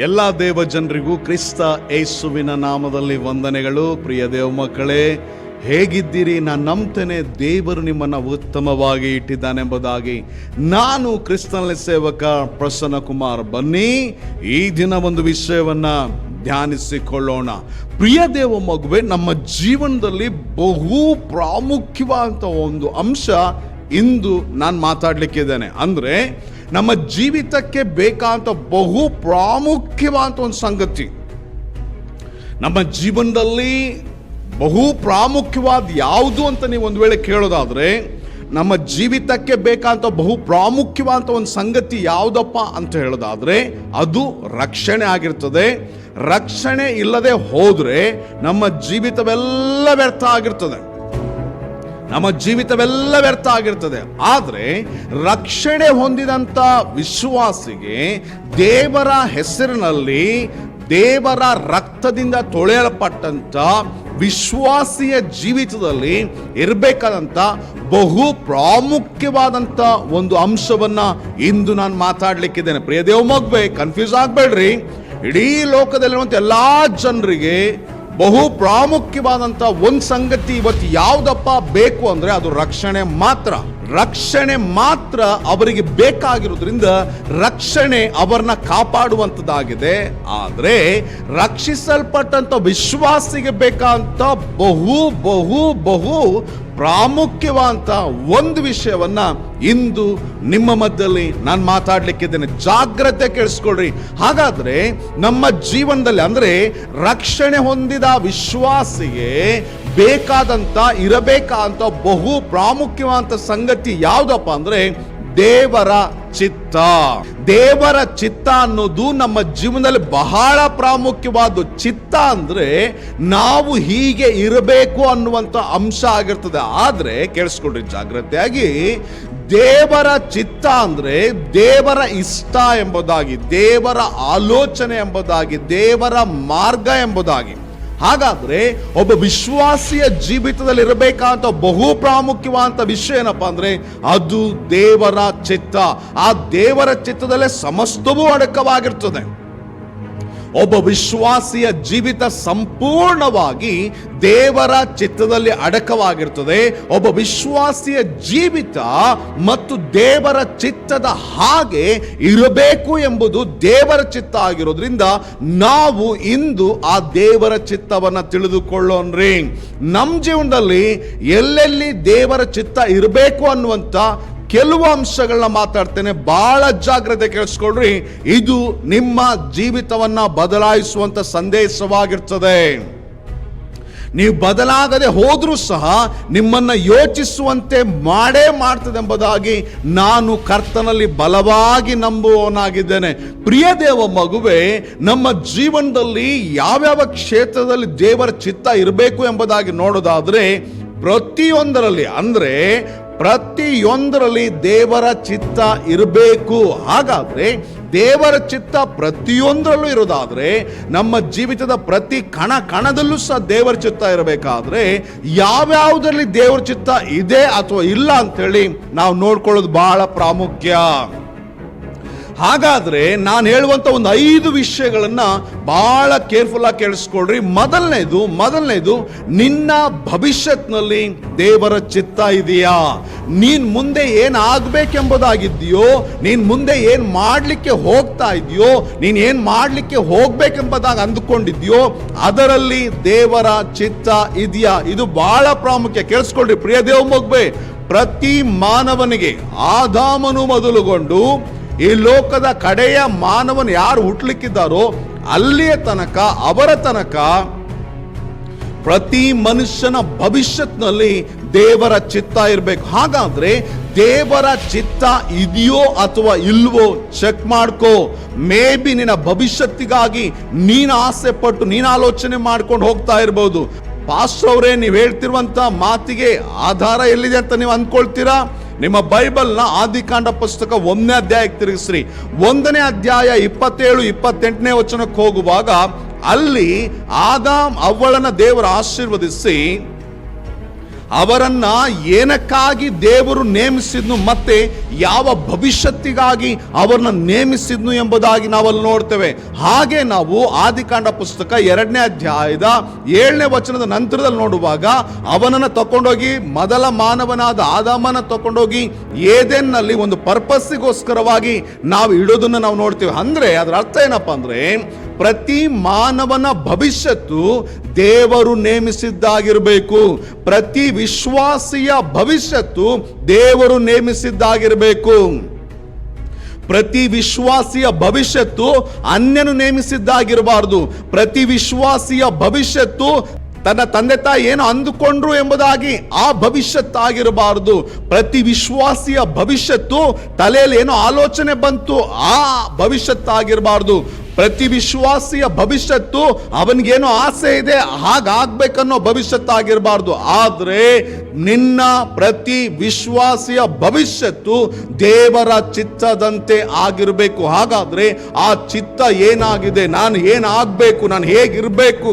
ಎಲ್ಲ ದೇವ ಜನರಿಗೂ ಕ್ರಿಸ್ತ ಯೇಸುವಿನ ನಾಮದಲ್ಲಿ ವಂದನೆಗಳು. ಪ್ರಿಯ ದೇವ ಮಕ್ಕಳೇ, ಹೇಗಿದ್ದೀರಿ? ನಾನು ನಂಬ್ತೇನೆ, ದೇವರು ನಿಮ್ಮನ್ನು ಉತ್ತಮವಾಗಿ ಇಟ್ಟಿದ್ದಾನೆಂಬುದಾಗಿ. ನಾನು ಕ್ರಿಸ್ತನಲ್ಲಿ ಸೇವಕ ಪ್ರಸನ್ನ ಕುಮಾರ್. ಬನ್ನಿ, ಈ ದಿನ ಒಂದು ವಿಷಯವನ್ನು ಧ್ಯಾನಿಸಿಕೊಳ್ಳೋಣ. ಪ್ರಿಯ ದೇವ ಮಗುವೆ, ನಮ್ಮ ಜೀವನದಲ್ಲಿ ಬಹು ಪ್ರಾಮುಖ್ಯವಾದಂಥ ಒಂದು ಅಂಶ ಇಂದು ನಾನು ಮಾತಾಡಲಿಕ್ಕಿದ್ದೇನೆ. ಅಂದ್ರೆ ನಮ್ಮ ಜೀವಿತಕ್ಕೆ ಬೇಕಾದಂಥ ಬಹು ಪ್ರಾಮುಖ್ಯವಾದಂಥ ಒಂದು ಸಂಗತಿ. ನಮ್ಮ ಜೀವನದಲ್ಲಿ ಬಹು ಪ್ರಾಮುಖ್ಯವಾದ ಯಾವುದು ಅಂತ ನೀವು ಒಂದು ವೇಳೆ ಕೇಳೋದಾದರೆ, ನಮ್ಮ ಜೀವಿತಕ್ಕೆ ಬೇಕಾದಂಥ ಬಹು ಪ್ರಾಮುಖ್ಯವಾದಂಥ ಒಂದು ಸಂಗತಿ ಯಾವುದಪ್ಪ ಅಂತ ಹೇಳೋದಾದರೆ, ಅದು ರಕ್ಷಣೆ ಆಗಿರ್ತದೆ. ರಕ್ಷಣೆ ಇಲ್ಲದೆ ಹೋದರೆ ನಮ್ಮ ಜೀವಿತವೆಲ್ಲ ವ್ಯರ್ಥ ಆಗಿರ್ತದೆ. ನಮ್ಮ ಜೀವಿತವೆಲ್ಲ ವ್ಯರ್ಥ ಆಗಿರ್ತದೆ. ಆದರೆ ರಕ್ಷಣೆ ಹೊಂದಿದಂಥ ವಿಶ್ವಾಸಿಗೆ ದೇವರ ಹೆಸರಿನಲ್ಲಿ ದೇವರ ರಕ್ತದಿಂದ ತೊಳೆಯಲ್ಪಟ್ಟಂಥ ವಿಶ್ವಾಸಿಯ ಜೀವಿತದಲ್ಲಿ ಇರಬೇಕಾದಂಥ ಬಹು ಪ್ರಾಮುಖ್ಯವಾದಂಥ ಒಂದು ಅಂಶವನ್ನು ಇಂದು ನಾನು ಮಾತಾಡಲಿಕ್ಕಿದ್ದೇನೆ. ಪ್ರಿಯ ದೇವ್ ಮಗ್ಬೆ ಕನ್ಫ್ಯೂಸ್ ಆಗಬೇಡ್ರಿ. ಇಡೀ ಲೋಕದಲ್ಲಿರುವಂಥ ಎಲ್ಲ ಜನರಿಗೆ ಬಹು ಪ್ರಾಮುಖ್ಯವಾದಂತ ಒಂದು ಸಂಗತಿ ಇವತ್ತು ಯಾವುದಪ್ಪ ಬೇಕು ಅಂದ್ರೆ ಅದು ರಕ್ಷಣೆ ಮಾತ್ರ. ರಕ್ಷಣೆ ಮಾತ್ರ ಅವರಿಗೆ ಬೇಕಾಗಿರೋದ್ರಿಂದ ರಕ್ಷಣೆ ಅವರನ್ನ ಕಾಪಾಡುವಂಥದ್ದಾಗಿದೆ ಆದರೆ ರಕ್ಷಿಸಲ್ಪಟ್ಟಂತ ವಿಶ್ವಾಸಿಗೆ ಬೇಕಾದಂತ ಬಹು ಬಹು ಬಹು ಪ್ರಾಮುಖ್ಯವಾದಂತ ಒಂದು ವಿಷಯವನ್ನ ಇಂದು ನಿಮ್ಮ ಮಧ್ಯದಲ್ಲಿ ನಾನು ಮಾತಾಡಲಿಕ್ಕಿದ್ದೇನೆ. ಜಾಗ್ರತೆ ಕೇಳಿಸ್ಕೊಳ್ರಿ. ಹಾಗಾದ್ರೆ ನಮ್ಮ ಜೀವನದಲ್ಲಿ ಅಂದ್ರೆ ರಕ್ಷಣೆ ಹೊಂದಿದ ವಿಶ್ವಾಸಿಗೆ ಬೇಕಾದಂತ, ಇರಬೇಕಾದಂತ ಬಹು ಪ್ರಾಮುಖ್ಯವಾದಂಥ ಸಂಗತಿ ಯಾವುದಪ್ಪ ಅಂದ್ರೆ ದೇವರ ಚಿತ್ತ. ದೇವರ ಚಿತ್ತ ಅನ್ನೋದು ನಮ್ಮ ಜೀವನದಲ್ಲಿ ಬಹಳ ಪ್ರಾಮುಖ್ಯವಾದ ಚಿತ್ತ ಅಂದ್ರೆ ನಾವು ಹೀಗೆ ಇರಬೇಕು ಅನ್ನುವಂಥ ಅಂಶ ಆಗಿರ್ತದೆ. ಆದ್ರೆ ಕೇಳಿಸ್ಕೊಡ್ರಿ ಜಾಗ್ರತೆಯಾಗಿ, ದೇವರ ಚಿತ್ತ ಅಂದ್ರೆ ದೇವರ ಇಷ್ಟ ಎಂಬುದಾಗಿ, ದೇವರ ಆಲೋಚನೆ ಎಂಬುದಾಗಿ, ದೇವರ ಮಾರ್ಗ ಎಂಬುದಾಗಿ. ಹಾಗಾದ್ರೆ ಒಬ್ಬ ವಿಶ್ವಾಸಿಯ ಜೀವಿತದಲ್ಲಿ ಇರಬೇಕಾದಂತ ಬಹು ಪ್ರಾಮುಖ್ಯವಾದಂತ ವಿಷಯ ಏನಪ್ಪ ಅಂದ್ರೆ ಅದು ದೇವರ ಚಿತ್ತ. ಆ ದೇವರ ಚಿತ್ತದಲ್ಲೇ ಸಮಸ್ತವೂ ಅಡಕವಾಗಿರ್ತದೆ. ಒಬ್ಬ ವಿಶ್ವಾಸಿಯ ಜೀವಿತ ಸಂಪೂರ್ಣವಾಗಿ ದೇವರ ಚಿತ್ತದಲ್ಲಿ ಅಡಕವಾಗಿರ್ತದೆ. ಒಬ್ಬ ವಿಶ್ವಾಸಿಯ ಜೀವಿತ ಮತ್ತು ದೇವರ ಚಿತ್ತದ ಹಾಗೆ ಇರಬೇಕು ಎಂಬುದು ದೇವರ ಚಿತ್ತ ಆಗಿರೋದ್ರಿಂದ ನಾವು ಇಂದು ಆ ದೇವರ ಚಿತ್ತವನ್ನ ತಿಳಿದುಕೊಳ್ಳೋಣ್ರಿ. ನಮ್ಮ ಜೀವನದಲ್ಲಿ ಎಲ್ಲೆಲ್ಲಿ ದೇವರ ಚಿತ್ತ ಇರಬೇಕು ಅನ್ನುವಂಥ ಕೆಲವು ಅಂಶಗಳನ್ನ ಮಾತಾಡ್ತೇನೆ. ಬಹಳ ಜಾಗ್ರತೆ ಕೇಳಿಸ್ಕೊಳ್ರಿ ಇದು ನಿಮ್ಮ ಜೀವಿತವನ್ನ ಬದಲಾಯಿಸುವಂತ ಸಂದೇಶವಾಗಿರ್ತದೆ. ನೀವು ಬದಲಾಗದೆ ಹೋದರೂ ಸಹ ನಿಮ್ಮನ್ನ ಯೋಚಿಸುವಂತೆ ಮಾಡೇ ಮಾಡ್ತದೆ ಎಂಬುದಾಗಿ ನಾನು ಕರ್ತನಲ್ಲಿ ಬಲವಾಗಿ ನಂಬುವವನಾಗಿದ್ದೇನೆ. ಪ್ರಿಯ ದೇವ ಮಗುವೆ, ನಮ್ಮ ಜೀವನದಲ್ಲಿ ಯಾವ್ಯಾವ ಕ್ಷೇತ್ರದಲ್ಲಿ ದೇವರ ಚಿತ್ತ ಇರಬೇಕು ಎಂಬುದಾಗಿ ನೋಡೋದಾದ್ರೆ, ಪ್ರತಿಯೊಂದರಲ್ಲಿ ಅಂದ್ರೆ ಪ್ರತಿಯೊಂದರಲ್ಲಿ ದೇವರ ಚಿತ್ತ ಇರಬೇಕು. ಹಾಗಾದರೆ ದೇವರ ಚಿತ್ತ ಪ್ರತಿಯೊಂದರಲ್ಲೂ ಇರೋದಾದರೆ ನಮ್ಮ ಜೀವಿತದ ಪ್ರತಿ ಕಣ ಕಣದಲ್ಲೂ ಸಹ ದೇವರ ಚಿತ್ತ ಇರಬೇಕಾದ್ರೆ ಯಾವ್ಯಾವುದರಲ್ಲಿ ದೇವರ ಚಿತ್ತ ಇದೆ ಅಥವಾ ಇಲ್ಲ ಅಂತೇಳಿ ನಾವು ನೋಡ್ಕೊಳ್ಳೋದು ಬಹಳ ಪ್ರಾಮುಖ್ಯ. ಹಾಗಾದ್ರೆ ನಾನು ಹೇಳುವಂತ ಒಂದು ಐದು ವಿಷಯಗಳನ್ನು ಬಹಳ ಕೇರ್ಫುಲ್ಲಾಗಿ ಕೇಳಿಸ್ಕೊಳ್ರಿ. ಮೊದಲನೇದು ಮೊದಲನೇದು, ನಿನ್ನ ಭವಿಷ್ಯತ್ನಲ್ಲಿ ದೇವರ ಚಿತ್ತ ಇದೆಯಾ? ನೀನು ಮುಂದೆ ಏನು ಆಗಬೇಕೆಂಬುದಾಗಿದೆಯೋ, ನೀನು ಮುಂದೆ ಏನು ಮಾಡ್ಲಿಕ್ಕೆ ಹೋಗ್ತಾ ಇದೆಯೋ, ನೀನು ಏನು ಮಾಡ್ಲಿಕ್ಕೆ ಹೋಗ್ಬೇಕೆಂಬುದಾಗಿ ಅಂದುಕೊಂಡಿದ್ಯೋ, ಅದರಲ್ಲಿ ದೇವರ ಚಿತ್ತ ಇದೆಯಾ? ಇದು ಬಹಳ ಪ್ರಾಮುಖ್ಯ. ಕೇಳಿಸ್ಕೊಳ್ರಿ ಪ್ರಿಯ ದೇವ ಮಗ್ಬೆ ಪ್ರತಿ ಮಾನವನಿಗೆ ಆದಾಮನು ಮೊದಲುಗೊಂಡು ಈ ಲೋಕದ ಕಡೆಯ ಮಾನವನ ಯಾರು ಹುಟ್ಲಿಕ್ಕಿದ್ದಾರೋ ಅಲ್ಲಿಯ ತನಕ, ಅವರ ತನಕ ಪ್ರತಿ ಮನುಷ್ಯನ ಭವಿಷ್ಯತ್ನಲ್ಲಿ ದೇವರ ಚಿತ್ತ ಇರಬೇಕು. ಹಾಗಾದ್ರೆ ದೇವರ ಚಿತ್ತ ಇದೆಯೋ ಅಥವಾ ಇಲ್ವೋ ಚೆಕ್ ಮಾಡ್ಕೋ. ಮೇ ಬಿ ನಿನ್ನ ಭವಿಷ್ಯತ್ತಿಗಾಗಿ ನೀನು ಆಸೆ ಪಟ್ಟು ನೀನು ಆಲೋಚನೆ ಮಾಡ್ಕೊಂಡು ಹೋಗ್ತಾ ಇರ್ಬೋದು. ಅವರೇ ನೀವು ಹೇಳ್ತಿರುವಂತ ಮಾತಿಗೆ ಆಧಾರ ಎಲ್ಲಿದೆ ಅಂತ ನೀವು ಅಂದ್ಕೊಳ್ತೀರಾ? ನಿಮ್ಮ ಬೈಬಲ್ನ ಆದಿಕಾಂಡ ಪುಸ್ತಕ ಒಂದನೇ ಅಧ್ಯಾಯಕ್ಕೆ ತಿರುಗಿಸ್ರಿ. ಒಂದನೇ ಅಧ್ಯಾಯ ಇಪ್ಪತ್ತೇಳು, ಇಪ್ಪತ್ತೆಂಟನೇ ವಚನಕ್ಕೆ ಹೋಗುವಾಗ ಅಲ್ಲಿ ಆದಾಮ್ ಅವಳನ್ನ ದೇವರ ಆಶೀರ್ವದಿಸಿ ಅವರನ್ನ ಏನಕ್ಕಾಗಿ ದೇವರು ನೇಮಿಸಿದ್ನು ಮತ್ತೆ ಯಾವ ಭವಿಷ್ಯತ್ತಿಗಾಗಿ ಅವರನ್ನ ನೇಮಿಸಿದ್ನು ಎಂಬುದಾಗಿ ನಾವಲ್ಲಿ ನೋಡ್ತೇವೆ. ಹಾಗೆ ನಾವು ಆದಿಕಾಂಡ ಪುಸ್ತಕ ಎರಡನೇ ಅಧ್ಯಾಯದ ಏಳನೇ ವಚನದ ನಂತರದಲ್ಲಿ ನೋಡುವಾಗ ಅವನನ್ನು ತಕೊಂಡೋಗಿ, ಮೊದಲ ಮಾನವನಾದ ಆದಾಮನ ತಕೊಂಡೋಗಿ ಏದೆನ್ನಲ್ಲಿ ಒಂದು ಪರ್ಪಸ್ಸಿಗೋಸ್ಕರವಾಗಿ ನಾವು ಇಡೋದನ್ನ ನಾವು ನೋಡ್ತೇವೆ. ಅಂದ್ರೆ ಅದರ ಅರ್ಥ ಏನಪ್ಪಾ ಅಂದ್ರೆ ಪ್ರತಿ ಮಾನವನ ಭವಿಷ್ಯತ್ತು ದೇವರು ನೇಮಿಸಿದ್ದಾಗಿರಬೇಕು. ಪ್ರತಿ ವಿಶ್ವಾಸಿಯ ಭವಿಷ್ಯತ್ತು ದೇವರು ನೇಮಿಸಿದ್ದಾಗಿರಬೇಕು. ಪ್ರತಿ ವಿಶ್ವಾಸಿಯ ಭವಿಷ್ಯತ್ತು ಅನ್ಯನು ನೇಮಿಸಿದ್ದಾಗಿರಬಾರದು. ಪ್ರತಿ ವಿಶ್ವಾಸಿಯ ಭವಿಷ್ಯತ್ತು ತನ್ನ ತಂದೆ ತಾಯಿ ಏನು ಅಂದುಕೊಂಡ್ರು ಎಂಬುದಾಗಿ ಆ ಭವಿಷ್ಯತ್ತಾಗಿರಬಾರದು. ಪ್ರತಿ ವಿಶ್ವಾಸಿಯ ಭವಿಷ್ಯತ್ತು ತಲೆಯಲ್ಲಿ ಏನೋ ಆಲೋಚನೆ ಬಂತು ಆ ಭವಿಷ್ಯತ್ತಾಗಿರಬಾರದು. ಪ್ರತಿ ವಿಶ್ವಾಸಿಯ ಭವಿಷ್ಯತ್ತು ಅವನಿಗೇನೋ ಆಸೆ ಇದೆ, ಹಾಗಾಗ್ಬೇಕನ್ನೋ ಭವಿಷ್ಯತ್ತಾಗಿರಬಾರ್ದು. ಆದರೆ ನಿನ್ನ ಪ್ರತಿ ವಿಶ್ವಾಸಿಯ ಭವಿಷ್ಯತ್ತು ದೇವರ ಚಿತ್ತದಂತೆ ಆಗಿರಬೇಕು. ಹಾಗಾದರೆ ಆ ಚಿತ್ತ ಏನಾಗಿದೆ, ನಾನು ಏನಾಗಬೇಕು, ನಾನು ಹೇಗಿರಬೇಕು?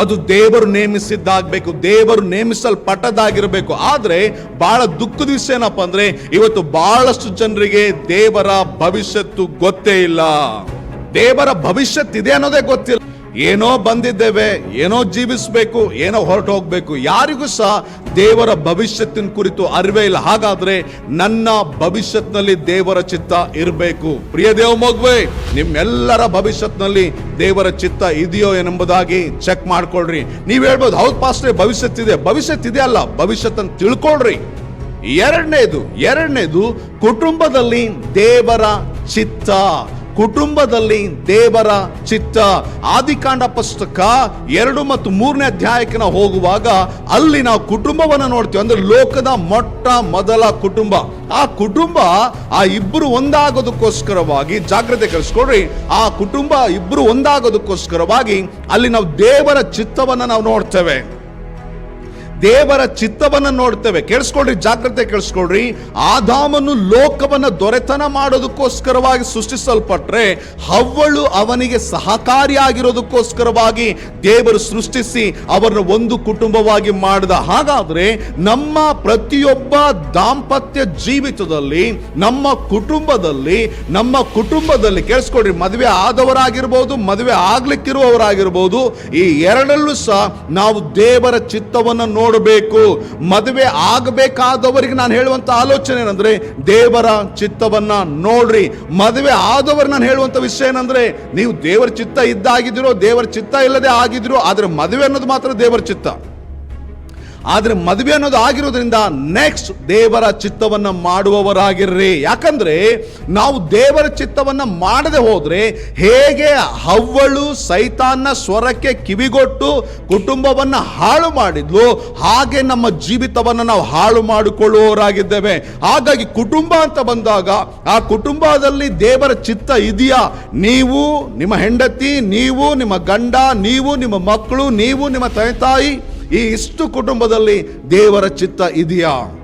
ಅದು ದೇವರು ನೇಮಿಸಿದ್ದಾಗಬೇಕು, ದೇವರು ನೇಮಿಸಲ್ಪಟ್ಟದಾಗಿರಬೇಕು ಆದರೆ ಬಹಳ ದುಃಖದ ವಿಷಯ ಏನಪ್ಪ ಅಂದರೆ, ಇವತ್ತು ಬಹಳಷ್ಟು ಜನರಿಗೆ ದೇವರ ಭವಿಷ್ಯತ್ತು ಗೊತ್ತೇ ಇಲ್ಲ. ದೇವರ ಭವಿಷ್ಯತ್ ಇದೆ ಅನ್ನೋದೇ ಗೊತ್ತಿಲ್ಲ. ಏನೋ ಬಂದಿದ್ದೇವೆ, ಏನೋ ಜೀವಿಸಬೇಕು, ಏನೋ ಹೊರಟು ಹೋಗ್ಬೇಕು, ಯಾರಿಗೂ ಸಹ ದೇವರ ಭವಿಷ್ಯತ್ತಿನ ಕುರಿತು ಅರಿವೇ ಇಲ್ಲ. ಹಾಗಾದ್ರೆ ನನ್ನ ಭವಿಷ್ಯತ್ನಲ್ಲಿ ದೇವರ ಚಿತ್ತ ಇರಬೇಕು. ಪ್ರಿಯ ದೇವ ಮಗುವೆ, ನಿಮ್ಮೆಲ್ಲರ ಭವಿಷ್ಯತ್ನಲ್ಲಿ ದೇವರ ಚಿತ್ತ ಇದೆಯೋ ಎಂಬುದಾಗಿ ಚೆಕ್ ಮಾಡ್ಕೊಳ್ರಿ. ನೀವ್ ಹೇಳ್ಬೋದು, ಹೌದು ಪಾಸ್ಟ್ರೆ ಭವಿಷ್ಯತ್ತಿದೆ ಭವಿಷ್ಯತ್ತಿದೆ ಅಲ್ಲ ಭವಿಷ್ಯತ್ ಅಂತ ತಿಳ್ಕೊಳ್ರಿ. ಎರಡನೇದು ಎರಡನೇದು ಕುಟುಂಬದಲ್ಲಿ ದೇವರ ಚಿತ್ತ. ಕುಟುಂಬದಲ್ಲಿ ದೇವರ ಚಿತ್ತ. ಆದಿಕಾಂಡ ಪುಸ್ತಕ ಎರಡು ಮತ್ತು ಮೂರನೇ ಅಧ್ಯಾಯಕ್ಕೆ ನಾವು ಹೋಗುವಾಗ ಅಲ್ಲಿ ನಾವು ಕುಟುಂಬವನ್ನು ನೋಡ್ತೀವಿ. ಅಂದ್ರೆ ಲೋಕದ ಮೊಟ್ಟ ಮೊದಲ ಕುಟುಂಬ. ಆ ಕುಟುಂಬ ಆ ಇಬ್ಬರು ಒಂದಾಗೋದಕ್ಕೋಸ್ಕರವಾಗಿ, ಜಾಗ್ರತೆ ಕಳಿಸ್ಕೊಡ್ರಿ ಆ ಕುಟುಂಬ ಇಬ್ಬರು ಒಂದಾಗೋದಕ್ಕೋಸ್ಕರವಾಗಿ ಅಲ್ಲಿ ನಾವು ದೇವರ ಚಿತ್ತವನ್ನ ನಾವು ನೋಡ್ತೇವೆ. ದೇವರ ಚಿತ್ತವನ್ನ ನೋಡ್ತೇವೆ. ಕೇಳಿಸ್ಕೊಳ್ರಿ, ಜಾಗ್ರತೆ ಕೇಳಿಸ್ಕೊಳ್ರಿ. ಆದಾಮನು ಲೋಕವನ್ನ ದೊರೆತನ ಮಾಡೋದಕ್ಕೋಸ್ಕರವಾಗಿ ಸೃಷ್ಟಿಸಲ್ಪಟ್ರೆ, ಹವ್ವಳು ಅವನಿಗೆ ಸಹಕಾರಿಯಾಗಿರೋದಕ್ಕೋಸ್ಕರವಾಗಿ ದೇವರು ಸೃಷ್ಟಿಸಿ ಅವರನ್ನು ಒಂದು ಕುಟುಂಬವಾಗಿ ಮಾಡಿದ. ಹಾಗಾದ್ರೆ ನಮ್ಮ ಪ್ರತಿಯೊಬ್ಬ ದಾಂಪತ್ಯ ಜೀವಿತದಲ್ಲಿ, ನಮ್ಮ ಕುಟುಂಬದಲ್ಲಿ ನಮ್ಮ ಕುಟುಂಬದಲ್ಲಿ ಕೇಳಿಸ್ಕೊಡ್ರಿ ಮದುವೆ ಆದವರಾಗಿರ್ಬೋದು, ಮದುವೆ ಆಗ್ಲಿಕ್ಕಿರುವವರಾಗಿರ್ಬೋದು, ಈ ಎರಡಲ್ಲೂ ಸಹ ನಾವು ದೇವರ ಚಿತ್ತವನ್ನ ನೋಡಬೇಕು, ಮದುವೆ ಆಗಬೇಕಾದವರಿಗೆ ನಾನು ಹೇಳುವಂತ ಆಲೋಚನೆ ಏನಂದ್ರೆ, ದೇವರ ಚಿತ್ತವನ್ನ ನೋಡ್ರಿ. ಮದುವೆ ಆದವರು ನಾನು ಹೇಳುವಂತ ವಿಷಯ ಏನಂದ್ರೆ, ನೀವು ದೇವರ ಚಿತ್ತ ಇದ್ದಾಗಿದ್ದೀರೋ, ದೇವರ ಚಿತ್ತ ಇಲ್ಲದೆ ಆಗಿದ್ರು ಆದ್ರೆ ಮದುವೆ ಅನ್ನೋದು ಮಾತ್ರ ದೇವರ ಚಿತ್ತ. ಆದ್ರೆ ಮದುವೆ ಅನ್ನೋದು ಆಗಿರೋದ್ರಿಂದ ನೆಕ್ಸ್ಟ್ ದೇವರ ಚಿತ್ತವನ್ನ ಮಾಡುವವರಾಗಿರ್ರಿ. ಯಾಕಂದ್ರೆ ನಾವು ದೇವರ ಚಿತ್ತವನ್ನ ಮಾಡದೆ ಹೋದರೆ ಹೇಗೆ ಹವ್ವಳು ಸೈತಾನ್ನ ಸ್ವರಕ್ಕೆ ಕಿವಿಗೊಟ್ಟು ಕುಟುಂಬವನ್ನ ಹಾಳು ಮಾಡಿದ್ಲು, ಹಾಗೆ ನಮ್ಮ ಜೀವಿತವನ್ನ ನಾವು ಹಾಳು ಮಾಡಿಕೊಳ್ಳುವವರಾಗಿದ್ದೇವೆ. ಹಾಗಾಗಿ ಕುಟುಂಬ ಅಂತ ಬಂದಾಗ ಆ ಕುಟುಂಬದಲ್ಲಿ ದೇವರ ಚಿತ್ತ ಇದೆಯಾ? ನೀವು, ನಿಮ್ಮ ಹೆಂಡತಿ, ನೀವು, ನಿಮ್ಮ ಗಂಡ, ನೀವು, ನಿಮ್ಮ ಮಕ್ಕಳು, ನೀವು, ನಿಮ್ಮ ತಾಯಿ? ಈ ಇಷ್ಟು ಕುಟುಂಬದಲ್ಲಿ ದೇವರ ಚಿತ್ತ ಇದೆಯಾ?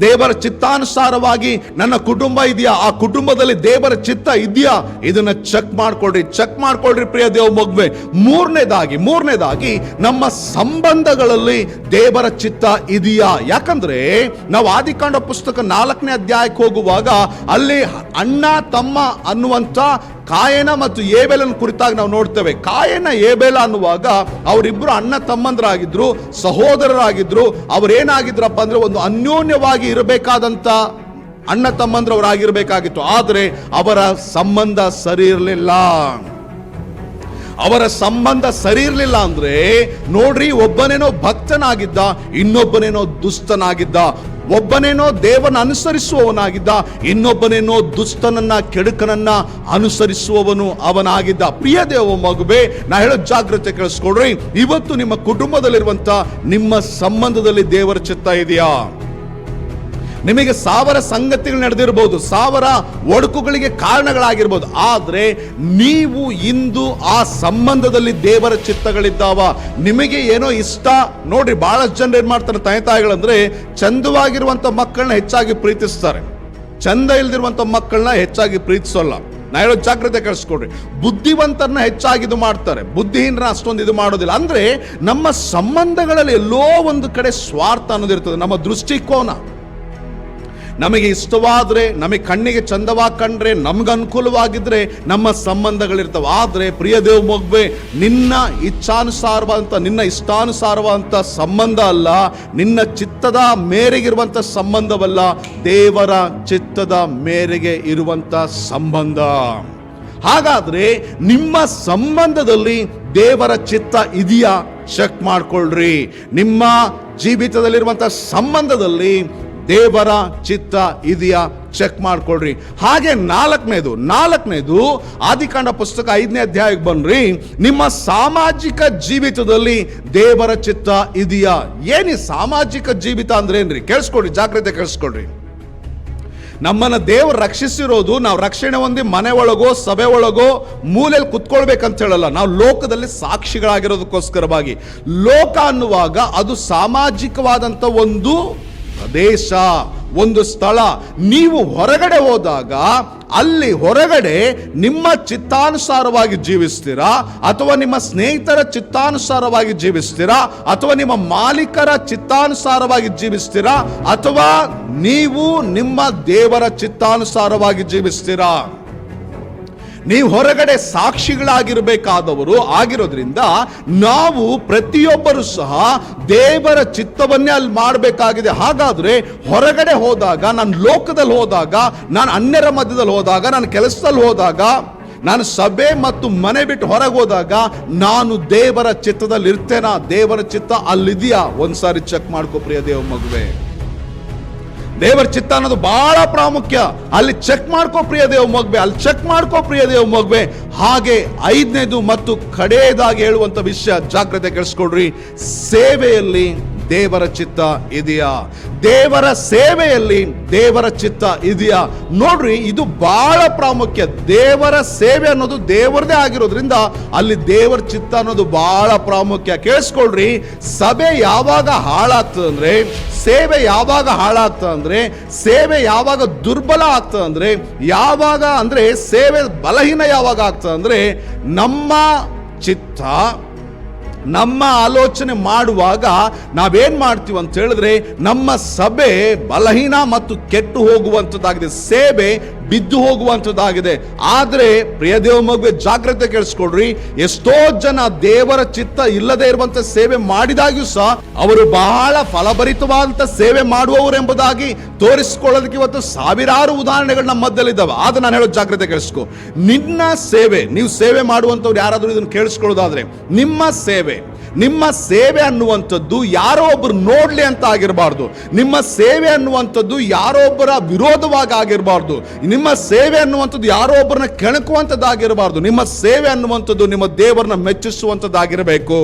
ದೇವರ ಚಿತ್ತಾನುಸಾರವಾಗಿ ನನ್ನ ಕುಟುಂಬ ಇದೆಯಾ? ಆ ಕುಟುಂಬದಲ್ಲಿ ದೇವರ ಚಿತ್ತ ಇದೆಯಾ? ಇದನ್ನ ಚೆಕ್ ಮಾಡ್ಕೊಳ್ರಿ ಚೆಕ್ ಮಾಡ್ಕೊಳ್ರಿ ಪ್ರಿಯ ದೇವ ಮಗುವೆ. ಮೂರನೇದಾಗಿ ಮೂರನೇದಾಗಿ ನಮ್ಮ ಸಂಬಂಧಗಳಲ್ಲಿ ದೇವರ ಚಿತ್ತ ಇದೆಯಾ? ಯಾಕಂದ್ರೆ ನಾವು ಆದಿಕಾಂಡ ಪುಸ್ತಕ ನಾಲ್ಕನೇ ಅಧ್ಯಾಯಕ್ಕೆ ಹೋಗುವಾಗ ಅಲ್ಲಿ ಅಣ್ಣ, ತಮ್ಮ ಅನ್ನುವಂತ ಕಾಯನ ಮತ್ತು ಏಬೆಲನ್ ಕುರಿತಾಗಿ ನಾವು ನೋಡ್ತೇವೆ. ಕಾಯನ, ಏಬೆಲ ಅನ್ನುವಾಗ ಅವರಿಬ್ಬರು ಅಣ್ಣ ತಮ್ಮಂದ್ರಾಗಿದ್ರು, ಸಹೋದರರಾಗಿದ್ರು. ಅವರೇನಾಗಿದ್ರಪ್ಪ ಅಂದ್ರೆ ಒಂದು ಅನ್ಯೋನ್ಯವಾಗಿ ಇರಬೇಕಾದಂತ ಅಣ್ಣ ತಮ್ಮಂದ್ರವರಾಗಿರ್ಬೇಕಾಗಿತ್ತು. ಆದರೆ ಅವರ ಸಂಬಂಧ ಸರಿ ಇರಲಿಲ್ಲ ಅವರ ಸಂಬಂಧ ಸರಿ ಇರಲಿಲ್ಲ ಅಂದ್ರೆ ನೋಡ್ರಿ, ಒಬ್ಬನೇನೋ ಭಕ್ತನಾಗಿದ್ದ, ಇನ್ನೊಬ್ಬನೇನೋ ದುಷ್ಟನಾಗಿದ್ದ. ಒಬ್ಬನೇನೋ ದೇವನ ಅನುಸರಿಸುವವನಾಗಿದ್ದ, ಇನ್ನೊಬ್ಬನೇನೋ ದುಷ್ಟನನ್ನ, ಕೆಡುಕನನ್ನ ಅನುಸರಿಸುವವನು ಅವನಾಗಿದ್ದ. ಪ್ರಿಯ ದೇವ ಮಗುವೆ, ನಾ ಹೇಳೋ ಜಾಗ್ರತೆ ಕೇಳಿಸ್ಕೊಡ್ರಿ ಇವತ್ತು ನಿಮ್ಮ ಕುಟುಂಬದಲ್ಲಿರುವಂತ ನಿಮ್ಮ ಸಂಬಂಧದಲ್ಲಿ ದೇವರ ಚಿತ್ತ ಇದೆಯಾ? ನಿಮಗೆ ಸಾವಿರ ಸಂಗತಿಗಳು ನಡೆದಿರಬಹುದು, ಸಾವಿರ ಒಡಕುಗಳಿಗೆ ಕಾರಣಗಳಾಗಿರ್ಬೋದು ಆದರೆ ನೀವು ಇಂದು ಆ ಸಂಬಂಧದಲ್ಲಿ ದೇವರ ಚಿತ್ತಗಳಿದ್ದಾವ. ನಿಮಗೆ ಏನೋ ಇಷ್ಟ? ನೋಡ್ರಿ, ಬಹಳಷ್ಟು ಜನರು ಏನು ಮಾಡ್ತಾರೆ ತಂದೆ ತಾಯಿಗಳಂದ್ರೆ ಚಂದವಾಗಿರುವಂತ ಮಕ್ಕಳನ್ನ ಹೆಚ್ಚಾಗಿ ಪ್ರೀತಿಸ್ತಾರೆ. ಚಂದ ಇಲ್ದಿರುವಂಥ ಮಕ್ಕಳನ್ನ ಹೆಚ್ಚಾಗಿ ಪ್ರೀತಿಸೋಲ್ಲ. ನಾ ಹೇಳೋ ಜಾಗ್ರತೆ ಕಳಿಸ್ಕೊಡ್ರಿ. ಬುದ್ಧಿವಂತರನ್ನ ಹೆಚ್ಚಾಗಿ ಇದು ಮಾಡ್ತಾರೆ. ಬುದ್ಧಿಹೀನರ ಅಷ್ಟೊಂದು ಇದು ಮಾಡೋದಿಲ್ಲ. ಅಂದ್ರೆ ನಮ್ಮ ಸಂಬಂಧಗಳಲ್ಲಿ ಎಲ್ಲೋ ಒಂದು ಕಡೆ ಸ್ವಾರ್ಥ ಅನ್ನೋದಿರ್ತದೆ. ನಮ್ಮ ದೃಷ್ಟಿಕೋನ. ನಮಗೆ ಇಷ್ಟವಾದರೆ, ನಮಗೆ ಕಣ್ಣಿಗೆ ಚಂದವಾಗಿ ಕಂಡ್ರೆ, ನಮ್ಗೆ ಅನುಕೂಲವಾಗಿದ್ರೆ ನಮ್ಮ ಸಂಬಂಧಗಳಿರ್ತವೆ. ಆದರೆ ಪ್ರಿಯ ದೇವ್ ಮಗುವೆ, ನಿನ್ನ ಇಚ್ಛಾನುಸಾರವಾದಂಥ ನಿನ್ನ ಇಷ್ಟಾನುಸಾರವಾದಂಥ ಸಂಬಂಧ ಅಲ್ಲ, ನಿನ್ನ ಚಿತ್ತದ ಮೇರೆಗಿರುವಂಥ ಸಂಬಂಧವಲ್ಲ, ದೇವರ ಚಿತ್ತದ ಮೇರೆಗೆ ಇರುವಂಥ ಸಂಬಂಧ. ಹಾಗಾದರೆ ನಿಮ್ಮ ಸಂಬಂಧದಲ್ಲಿ ದೇವರ ಚಿತ್ತ ಇದೆಯಾ? ಚೆಕ್ ಮಾಡಿಕೊಳ್ಳ್ರಿ ನಿಮ್ಮ ಜೀವಿತದಲ್ಲಿರುವಂಥ ಸಂಬಂಧದಲ್ಲಿ ದೇವರ ಚಿತ್ತ ಇದೆಯಾ? ಚೆಕ್ ಮಾಡ್ಕೊಳ್ರಿ. ಹಾಗೆ ನಾಲ್ಕನೇದು ನಾಲ್ಕನೇದು ಆದಿಕಾಂಡ ಪುಸ್ತಕ ಐದನೇ ಅಧ್ಯಾಯಕ್ಕೆ ಬನ್ರಿ. ನಿಮ್ಮ ಸಾಮಾಜಿಕ ಜೀವಿತದಲ್ಲಿ ದೇವರ ಚಿತ್ತ ಇದೆಯಾ? ಏನಿ ಸಾಮಾಜಿಕ ಜೀವಿತ ಅಂದ್ರೆ ಏನ್ರಿ? ಕೇಳಿಸ್ಕೊಡ್ರಿ ಜಾಗ್ರತೆ ಕೇಳಿಸ್ಕೊಡ್ರಿ ನಮ್ಮನ್ನು ದೇವರು ರಕ್ಷಿಸಿರೋದು ನಾವು ರಕ್ಷಣೆ ಹೊಂದಿ ಮನೆ ಒಳಗೋ, ಸಭೆ ಒಳಗೋ ಮೂಲೆಯಲ್ಲಿ ಕುತ್ಕೊಳ್ಬೇಕಂತ ಹೇಳಲ್ಲ. ನಾವು ಲೋಕದಲ್ಲಿ ಸಾಕ್ಷಿಗಳಾಗಿರೋದಕ್ಕೋಸ್ಕರವಾಗಿ. ಲೋಕ ಅನ್ನುವಾಗ ಅದು ಸಾಮಾಜಿಕವಾದಂಥ ಒಂದು ಪ್ರದೇಶ ಒಂದು ಸ್ಥಳ, ನೀವು ಹೊರಗಡೆ ಹೋದಾಗ, ಅಲ್ಲಿ ಹೊರಗಡೆ ನಿಮ್ಮ ಚಿತ್ತಾನುಸಾರವಾಗಿ ಜೀವಿಸ್ತೀರಾ? ಅಥವಾ ನಿಮ್ಮ ಸ್ನೇಹಿತರ ಚಿತ್ತಾನುಸಾರವಾಗಿ ಜೀವಿಸ್ತೀರಾ? ಅಥವಾ ನಿಮ್ಮ ಮಾಲೀಕರ ಚಿತ್ತಾನುಸಾರವಾಗಿ ಜೀವಿಸ್ತೀರಾ? ಅಥವಾ ನೀವು ನಿಮ್ಮ ದೇವರ ಚಿತ್ತಾನುಸಾರವಾಗಿ ಜೀವಿಸ್ತೀರಾ? ನೀವು ಹೊರಗಡೆ ಸಾಕ್ಷಿಗಳಾಗಿರಬೇಕಾದವರು ಆಗಿರೋದ್ರಿಂದ ನಾವು ಪ್ರತಿಯೊಬ್ಬರು ಸಹ ದೇವರ ಚಿತ್ತವನ್ನೇ ಅಲ್ಲಿ ಮಾಡಬೇಕಾಗಿದೆ. ಹಾಗಾದರೆ ಹೊರಗಡೆ ಹೋದಾಗ, ನಾನು ಲೋಕದಲ್ಲಿ ಹೋದಾಗ, ನಾನು ಅನ್ಯರ ಮಧ್ಯದಲ್ಲಿ ಹೋದಾಗ, ನಾನು ಕೆಲಸದಲ್ಲಿ ಹೋದಾಗ, ನಾನು ಸಭೆ ಮತ್ತು ಮನೆ ಬಿಟ್ಟು ಹೊರಗೆ ಹೋದಾಗ ನಾನು ದೇವರ ಚಿತ್ತದಲ್ಲಿ ಇರ್ತೇನಾ ದೇವರ ಚಿತ್ತ ಅಲ್ಲಿದೆಯಾ? ಒಂದ್ಸಾರಿ ಚೆಕ್ ಮಾಡ್ಕೋ ಪ್ರಿಯ ದೇವ ಮಗುವೆ. ದೇವರ ಚಿತ್ತ ಅನ್ನೋದು ಬಹಳ ಪ್ರಾಮುಖ್ಯ. ಅಲ್ಲಿ ಚೆಕ್ ಮಾಡ್ಕೋ ಪ್ರಿಯ ದೇವ ಮಗ್ಬೆ, ಅಲ್ಲಿ ಚೆಕ್ ಮಾಡ್ಕೋ ಪ್ರಿಯ ದೇವ ಮಗ್ಬೆ. ಹಾಗೆ ಐದನೇದು ಮತ್ತು ಕಡೆಯದಾಗಿ ಹೇಳುವಂತ ವಿಷಯ ಜಾಗ್ರತೆ ಕೇಳಿಸ್ಕೊಡ್ರಿ ಸೇವೆಯಲ್ಲಿ ದೇವರ ಚಿತ್ತ ಇದೆಯಾ? ದೇವರ ಸೇವೆಯಲ್ಲಿ ದೇವರ ಚಿತ್ತ ಇದೆಯಾ? ನೋಡ್ರಿ, ಇದು ಬಹಳ ಪ್ರಾಮುಖ್ಯ. ದೇವರ ಸೇವೆ ಅನ್ನೋದು ದೇವರದೇ ಆಗಿರೋದ್ರಿಂದ ಅಲ್ಲಿ ದೇವರ ಚಿತ್ತ ಅನ್ನೋದು ಬಹಳ ಪ್ರಾಮುಖ್ಯ. ಕೇಳಿಸ್ಕೊಳ್ರಿ, ಸಭೆ ಯಾವಾಗ ಹಾಳಾಗ್ತದೆ ಅಂದ್ರೆ ಸೇವೆ ಯಾವಾಗ ಹಾಳಾಗ್ತದಂದ್ರೆ, ಸೇವೆ ಯಾವಾಗ ದುರ್ಬಲ ಆಗ್ತದೆ ಅಂದ್ರೆ ಯಾವಾಗ ಅಂದ್ರೆ ಸೇವೆ ಬಲಹೀನ ಯಾವಾಗ ಆಗ್ತದೆ ಅಂದ್ರೆ ನಮ್ಮ ಚಿತ್ತ ನಮ್ಮ ಆಲೋಚನೆ ಮಾಡುವಾಗ ನಾವೇನು ಮಾಡ್ತೀವಿ ಅಂತ ಹೇಳಿದ್ರೆ ನಮ್ಮ ಸಭೆ ಬಲಹೀನ ಮತ್ತು ಕೆಟ್ಟು ಹೋಗುವಂಥದ್ದಾಗಿದೆ. ಸೇವೆ ಬಿದ್ದು ಹೋಗುವಂಥದ್ದಾಗಿದೆ. ಆದರೆ ಪ್ರಿಯ ದೇವ ಮಗುವೆ ಜಾಗ್ರತೆ ಕೇಳಿಸ್ಕೊಡ್ರಿ. ಎಷ್ಟೋ ಜನ ದೇವರ ಚಿತ್ತ ಇಲ್ಲದೆ ಇರುವಂತ ಸೇವೆ ಮಾಡಿದಾಗ್ಯೂ ಸಹ ಅವರು ಬಹಳ ಫಲಭರಿತವಾದಂತಹ ಸೇವೆ ಮಾಡುವವರು ಎಂಬುದಾಗಿ ತೋರಿಸಿಕೊಳ್ಳೋದಕ್ಕೆ ಇವತ್ತು ಸಾವಿರಾರು ಉದಾಹರಣೆಗಳು ನಮ್ಮ ಮಧ್ಯದಲ್ಲಿದ್ದಾವೆ ಆದ್ರೆ ನಾನು ಹೇಳೋ ಜಾಗ್ರತೆ ಕೇಳಿಸ್ಕೊ. ನಿನ್ನ ಸೇವೆ, ನೀವು ಸೇವೆ ಮಾಡುವಂಥವ್ರು ಯಾರಾದರೂ ಇದನ್ನು ಕೇಳಿಸ್ಕೊಳ್ಳೋದಾದ್ರೆ ನಿಮ್ಮ ಸೇವೆ ನಿಮ್ಮ ಸೇವೆ ಅನ್ನುವಂಥದ್ದು ಯಾರೋ ಒಬ್ಬರು ನೋಡ್ಲಿ ಅಂತ ಆಗಿರಬಾರ್ದು. ನಿಮ್ಮ ಸೇವೆ ಅನ್ನುವಂಥದ್ದು ಯಾರೋ ಒಬ್ಬರ ವಿರೋಧವಾಗಿ ಆಗಿರಬಾರ್ದು. ನಿಮ್ಮ ಸೇವೆ ಅನ್ನುವಂಥದ್ದು ಯಾರೋ ಒಬ್ಬರನ್ನ ಕೆಣಕುವಂಥದ್ದಾಗಿರಬಾರ್ದು. ನಿಮ್ಮ ಸೇವೆ ಅನ್ನುವಂಥದ್ದು ನಿಮ್ಮ ದೇವರನ್ನ ಮೆಚ್ಚಿಸುವಂಥದ್ದಾಗಿರಬೇಕು.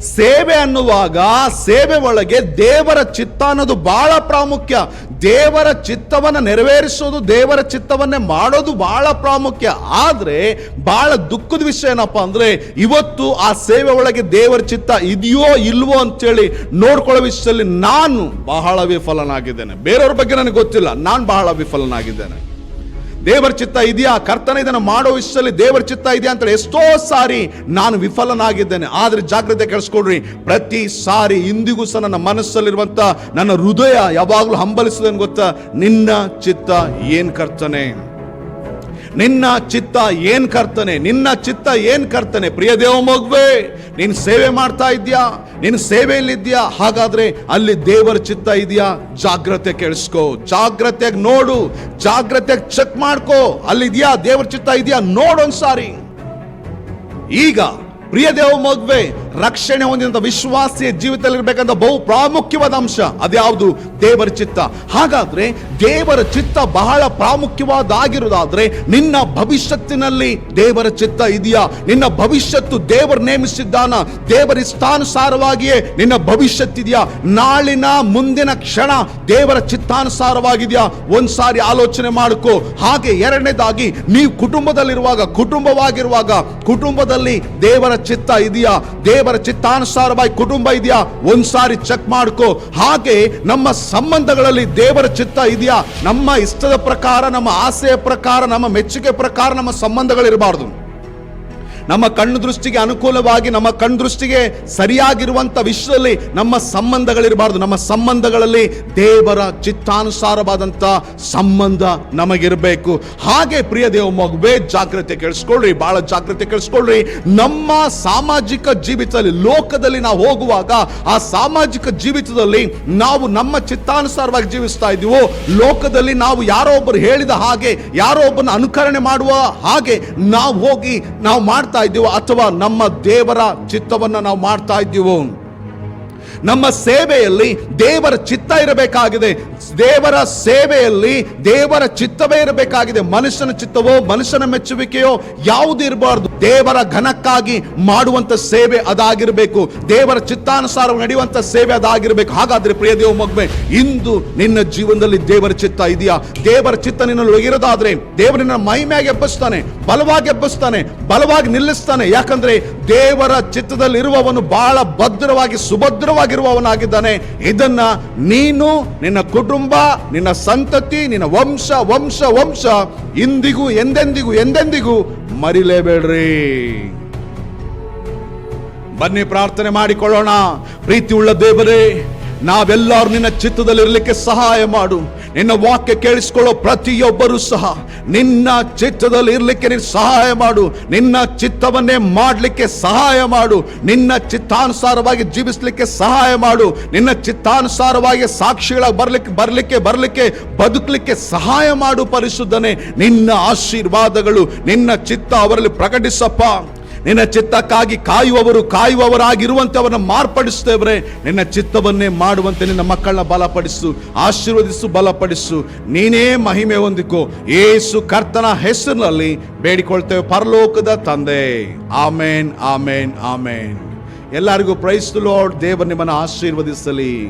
ಸೇವೆ ಅನ್ನುವಾಗ ಸೇವೆ ಒಳಗೆ ದೇವರ ಚಿತ್ತ ಅನ್ನೋದು ಬಹಳ ಪ್ರಾಮುಖ್ಯ. ದೇವರ ಚಿತ್ತವನ್ನು ನೆರವೇರಿಸೋದು, ದೇವರ ಚಿತ್ತವನ್ನೇ ಮಾಡೋದು ಬಹಳ ಪ್ರಾಮುಖ್ಯ. ಆದರೆ ಬಹಳ ದುಃಖದ ವಿಷಯ ಏನಪ್ಪ ಅಂದ್ರೆ, ಇವತ್ತು ಆ ಸೇವೆ ಒಳಗೆ ದೇವರ ಚಿತ್ತ ಇದೆಯೋ ಇಲ್ವೋ ಅಂತೇಳಿ ನೋಡ್ಕೊಳ್ಳೋ ವಿಷಯದಲ್ಲಿ ನಾನು ಬಹಳ ವಿಫಲನಾಗಿದ್ದೇನೆ. ಬೇರೆಯವ್ರ ಬಗ್ಗೆ ನನಗೆ ಗೊತ್ತಿಲ್ಲ, ನಾನು ಬಹಳ ವಿಫಲನಾಗಿದ್ದೇನೆ. ದೇವರ ಚಿತ್ತ ಇದೆಯಾ? ಕರ್ತನ ಇದನ್ನು ಮಾಡೋ ವಿಷಯದಲ್ಲಿ ದೇವರ ಚಿತ್ತ ಇದೆಯಾ ಅಂತೇಳಿ ಎಷ್ಟೋ ಸಾರಿ ನಾನು ವಿಫಲನಾಗಿದ್ದೇನೆ. ಆದ್ರೆ ಜಾಗ್ರತೆ ಕೆಡಿಸ್ಕೊಡ್ರಿ ಪ್ರತಿ ಸಾರಿ ಇಂದಿಗೂ ಸಹ ನನ್ನ ಮನಸ್ಸಲ್ಲಿರುವಂತ ನನ್ನ ಹೃದಯ ಯಾವಾಗಲೂ ಹಂಬಲಿಸೋದೇನು ಗೊತ್ತಾ? ನಿನ್ನ ಚಿತ್ತ ಏನ್ ಕರ್ತನೆ? ನಿನ್ನ ಚಿತ್ತ ಏನ್ ಕರ್ತನೆ? ನಿನ್ನ ಚಿತ್ತ ಏನ್ ಕರ್ತನೆ? ಪ್ರಿಯ ದೇವ ಮಗುವೆ, ನೀನು ಸೇವೆ ಮಾಡ್ತಾ ಇದ್ಯಾ ನೀನು ಸೇವೆಯಲ್ಲಿದ್ಯಾ ಹಾಗಾದ್ರೆ ಅಲ್ಲಿ ದೇವರ ಚಿತ್ತ ಇದೆಯಾ? ಜಾಗ್ರತೆ ಕೇಳಿಸ್ಕೋ. ಜಾಗ್ರತೆಯಾಗಿ ನೋಡು. ಜಾಗ್ರತೆಯಾಗಿ ಚೆಕ್ ಮಾಡ್ಕೋ. ಅಲ್ಲಿದ್ಯಾ ದೇವರ ಚಿತ್ತ ಇದೆಯಾ? ನೋಡೊಂದ್ಸಾರಿ. ಈಗ, ಪ್ರಿಯ ದೇವ ಮಗುವೆ, ರಕ್ಷಣೆ ಹೊಂದಿದ ವಿಶ್ವಾಸಿಯ ಜೀವಿತದಲ್ಲಿರ್ಬೇಕಂತ ಬಹು ಪ್ರಾಮುಖ್ಯವಾದ ಅಂಶ. ಅದ್ಯಾವುದು? ದೇವರ ಚಿತ್ತ. ಹಾಗಾದ್ರೆ ದೇವರ ಚಿತ್ತ ಬಹಳ ಪ್ರಾಮುಖ್ಯವಾದಾಗಿರುವುದಾದ್ರೆ ನಿನ್ನ ಭವಿಷ್ಯತ್ತಿನಲ್ಲಿ ದೇವರ ಚಿತ್ತ ಇದೆಯಾ? ನಿನ್ನ ಭವಿಷ್ಯತ್ತು ದೇವರು ನೇಮಿಸಿದ್ದಾನ? ದೇವರ ಇಷ್ಟಾನುಸಾರವಾಗಿಯೇ ನಿನ್ನ ಭವಿಷ್ಯತ್ತಿದೆಯಾ? ನಾಳಿನ ಮುಂದಿನ ಕ್ಷಣ ದೇವರ ಚಿತ್ತಾನುಸಾರವಾಗಿದೆಯಾ? ಒಂದ್ಸಾರಿ ಆಲೋಚನೆ ಮಾಡ್ಕೋ. ಹಾಗೆ ಎರಡನೇದಾಗಿ, ನೀವು ಕುಟುಂಬದಲ್ಲಿರುವಾಗ, ಕುಟುಂಬವಾಗಿರುವಾಗ, ಕುಟುಂಬದಲ್ಲಿ ದೇವರ ಚಿತ್ತ ಇದೆಯಾ? ದೇವರ ಚಿತ್ತಾನುಸಾರವಾಗಿ ಕುಟುಂಬ ಇದೆಯಾ? ಒಂದ್ಸಾರಿ ಚೆಕ್ ಮಾಡ್ಕೋ. ಹಾಗೆ ನಮ್ಮ ಸಂಬಂಧಗಳಲ್ಲಿ ದೇವರ ಚಿತ್ತ ಇದೆಯಾ? ನಮ್ಮ ಇಷ್ಟದ ಪ್ರಕಾರ, ನಮ್ಮ ಆಸೆಯ ಪ್ರಕಾರ, ನಮ್ಮ ಮೆಚ್ಚುಗೆ ಪ್ರಕಾರ ನಮ್ಮ ಸಂಬಂಧಗಳಿರಬಾರ್ದು. ನಮ್ಮ ಕಣ್ಣು ದೃಷ್ಟಿಗೆ ಅನುಕೂಲವಾಗಿ, ನಮ್ಮ ಕಣ್ಣು ದೃಷ್ಟಿಗೆ ಸರಿಯಾಗಿರುವಂತ ವಿಷಯದಲ್ಲಿ ನಮ್ಮ ಸಂಬಂಧಗಳಿರಬಾರ್ದು. ನಮ್ಮ ಸಂಬಂಧಗಳಲ್ಲಿ ದೇವರ ಚಿತ್ತಾನುಸಾರವಾದಂತ ಸಂಬಂಧ ನಮಗಿರಬೇಕು. ಹಾಗೆ ಪ್ರಿಯ ದೇವ ಮಗುವೆ, ಜಾಗ್ರತೆ ಕೇಳಿಸ್ಕೊಳ್ರಿ ಬಹಳ ಜಾಗ್ರತೆ ಕೇಳಿಸ್ಕೊಳ್ರಿ. ನಮ್ಮ ಸಾಮಾಜಿಕ ಜೀವಿತದಲ್ಲಿ, ಲೋಕದಲ್ಲಿ ನಾವು ಹೋಗುವಾಗ ಆ ಸಾಮಾಜಿಕ ಜೀವಿತದಲ್ಲಿ ನಾವು ನಮ್ಮ ಚಿತ್ತಾನುಸಾರವಾಗಿ ಜೀವಿಸ್ತಾ ಇದ್ದೀವೋ, ಲೋಕದಲ್ಲಿ ನಾವು ಯಾರೋ ಒಬ್ಬರು ಹೇಳಿದ ಹಾಗೆ, ಯಾರೋ ಒಬ್ಬನ ಅನುಕರಣೆ ಮಾಡುವ ಹಾಗೆ ನಾವು ಹೋಗಿ, ನಾವು ಮಾಡ್ತಾ ಇದ್ದೀವೋ ಅಥವಾ ನಮ್ಮ ದೇವರ ಚಿತ್ತವನ್ನ ನಾವು ಮಾಡ್ತಾ ಇದ್ದೀವೋ? ನಮ್ಮ ಸೇವೆಯಲ್ಲಿ ದೇವರ ಚಿತ್ತ ಇರಬೇಕಾಗಿದೆ. ದೇವರ ಸೇವೆಯಲ್ಲಿ ದೇವರ ಚಿತ್ತವೇ ಇರಬೇಕಾಗಿದೆ. ಮನುಷ್ಯನ ಚಿತ್ತವೋ, ಮನುಷ್ಯನ ಮೆಚ್ಚುವಿಕೆಯೋ ಯಾವುದು ಇರಬಾರ್ದು. ದೇವರ ಘನಕ್ಕಾಗಿ ಮಾಡುವಂತ ಸೇವೆ ಅದಾಗಿರಬೇಕು. ದೇವರ ಚಿತ್ತಾನುಸಾರ ನಡೆಯುವಂತ ಸೇವೆ ಅದಾಗಿರಬೇಕು. ಹಾಗಾದ್ರೆ ಪ್ರಿಯ ದೇವ ಮಗ್ಮೆ, ಇಂದು ನಿನ್ನ ಜೀವನದಲ್ಲಿ ದೇವರ ಚಿತ್ತ ಇದೆಯಾ? ದೇವರ ಚಿತ್ತ ನಿನ್ನಲ್ಲಿ ಇರೋದಾದ್ರೆ ದೇವರನ್ನ ಮೈಮ್ಯಾಗೆ ಎಬ್ಬಿಸ್ತಾನೆ, ಬಲವಾಗಿ ಎಬ್ಬಿಸ್ತಾನೆ, ಬಲವಾಗಿ ನಿಲ್ಲಿಸ್ತಾನೆ. ಯಾಕಂದ್ರೆ ದೇವರ ಚಿತ್ತದಲ್ಲಿರುವವನು ಬಹಳ ಭದ್ರವಾಗಿ, ಸುಭದ್ರವಾಗಿರುವವನಾಗಿದ್ದಾನೆ. ಇದನ್ನ ನೀನು ನಿನ್ನ ಕುಟುಂಬ ನಿನ್ನ ಸಂತತಿ, ನಿನ್ನ ವಂಶ ವಂಶ ವಂಶ, ಇಂದಿಗೂ, ಎಂದೆಂದಿಗೂ ಎಂದೆಂದಿಗೂ ಮರಿಲೇಬೇಡ್ರಿ. ಬನ್ನಿ ಪ್ರಾರ್ಥನೆ ಮಾಡಿಕೊಳ್ಳೋಣ. ಪ್ರೀತಿ ಉಳ್ಳ ದೇವರೇ, ನಾವೆಲ್ಲರೂ ನಿನ್ನ ಚಿತ್ತದಲ್ಲಿರಲಿಕ್ಕೆ ಸಹಾಯ ಮಾಡು. ನಿನ್ನ ವಾಕ್ಯ ಕೇಳಿಸಿಕೊಳ್ಳೋ ಪ್ರತಿಯೊಬ್ಬರೂ ಸಹ ನಿನ್ನ ಚಿತ್ತದಲ್ಲಿ ಇರಲಿಕ್ಕೆ ನೀನು ಸಹಾಯ ಮಾಡು. ನಿನ್ನ ಚಿತ್ತವನ್ನೇ ಮಾಡಲಿಕ್ಕೆ ಸಹಾಯ ಮಾಡು. ನಿನ್ನ ಚಿತ್ತಾನುಸಾರವಾಗಿ ಜೀವಿಸಲಿಕ್ಕೆ ಸಹಾಯ ಮಾಡು. ನಿನ್ನ ಚಿತ್ತಾನುಸಾರವಾಗಿ ಸಾಕ್ಷಿಗಳಾಗಿ ಬರಲಿಕ್ಕೆ ಬರಲಿಕ್ಕೆ ಬರಲಿಕ್ಕೆ, ಬದುಕಲಿಕ್ಕೆ ಸಹಾಯ ಮಾಡು ಪರಿಶುದ್ಧನೆ. ನಿನ್ನ ಆಶೀರ್ವಾದಗಳು ನಿನ್ನ ಚಿತ್ತ ಅವರಲ್ಲಿ ಪ್ರಕಟಿಸಪ್ಪ. ನಿನ್ನ ಚಿತ್ತಕ್ಕಾಗಿ ಕಾಯುವವರು ಕಾಯುವವರಾಗಿರುವಂತೆ ಅವರನ್ನು ಮಾರ್ಪಡಿಸ್ತೇವ್ರೆ ನಿನ್ನ ಚಿತ್ತವನ್ನೇ ಮಾಡುವಂತೆ ನಿನ್ನ ಮಕ್ಕಳನ್ನ ಬಲಪಡಿಸು, ಆಶೀರ್ವದಿಸು, ಬಲಪಡಿಸು. ನೀನೇ ಮಹಿಮೆ ಹೊಂದಿಕೋ. ಏಸು ಕರ್ತನ ಹೆಸರಿನಲ್ಲಿ ಬೇಡಿಕೊಳ್ತೇವೆ. ಪರಲೋಕದ ತಂದೆ. ಆಮೇನ್ ಆಮೇನ್ ಆಮೇನ್. ಎಲ್ಲರಿಗೂ ಪ್ರೈಸ್ ಲಾರ್ಡ್. ದೇವರು ನಿಮ್ಮನ್ನು ಆಶೀರ್ವದಿಸಲಿ.